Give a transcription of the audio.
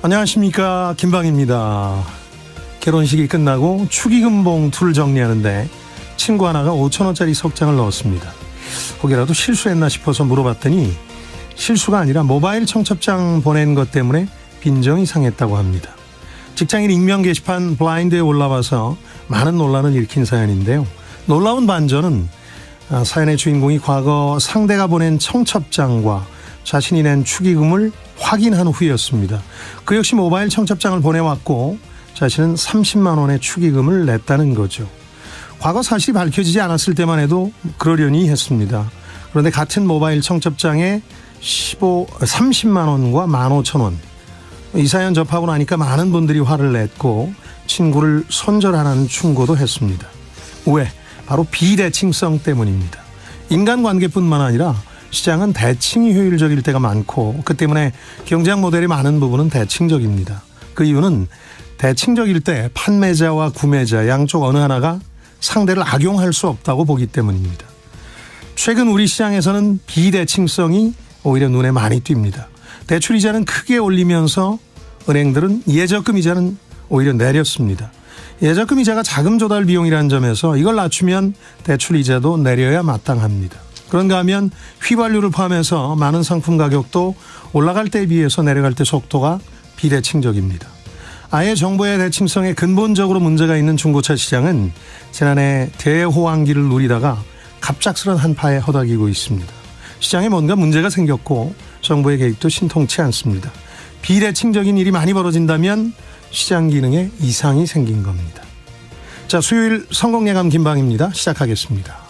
안녕하십니까 김방입니다. 결혼식이 끝나고 축의금 봉투를 정리하는데 친구 하나가 5천 원짜리 석장을 넣었습니다. 혹여라도 실수했나 싶어서 물어봤더니 실수가 아니라 모바일 청첩장 보낸 것 때문에 빈정이 상했다고 합니다. 직장인 익명 게시판 블라인드에 올라와서 많은 논란을 일으킨 사연인데요. 놀라운 반전은 아, 사연의 주인공이 과거 상대가 보낸 청첩장과 자신이 낸 축의금을 확인한 후였습니다. 그 역시 모바일 청첩장을 보내왔고 자신은 30만 원의 축의금을 냈다는 거죠. 과거 사실이 밝혀지지 않았을 때만 해도 그러려니 했습니다. 그런데 같은 모바일 청첩장에 15, 30만 원과 15,000원. 이 사연 접하고 나니까 많은 분들이 화를 냈고 친구를 손절하는 충고도 했습니다. 왜? 바로 비대칭성 때문입니다. 인간관계뿐만 아니라 시장은 대칭이 효율적일 때가 많고 그 때문에 경쟁 모델이 많은 부분은 대칭적입니다. 그 이유는 대칭적일 때 판매자와 구매자 양쪽 어느 하나가 상대를 악용할 수 없다고 보기 때문입니다. 최근 우리 시장에서는 비대칭성이 오히려 눈에 많이 띕니다. 대출 이자는 크게 올리면서 은행들은 예적금 이자는 오히려 내렸습니다. 예적금 이자가 자금 조달 비용이라는 점에서 이걸 낮추면 대출 이자도 내려야 마땅합니다. 그런가 하면 휘발유를 포함해서 많은 상품 가격도 올라갈 때에 비해서 내려갈 때 속도가 비대칭적입니다. 아예 정보의 대칭성에 근본적으로 문제가 있는 중고차 시장은 지난해 대호황기를 누리다가 갑작스런 한파에 허덕이고 있습니다. 시장에 뭔가 문제가 생겼고 정부의 개입도 신통치 않습니다. 비대칭적인 일이 많이 벌어진다면 시장 기능에 이상이 생긴 겁니다. 자, 수요일 성공 예감 김방입니다. 시작하겠습니다.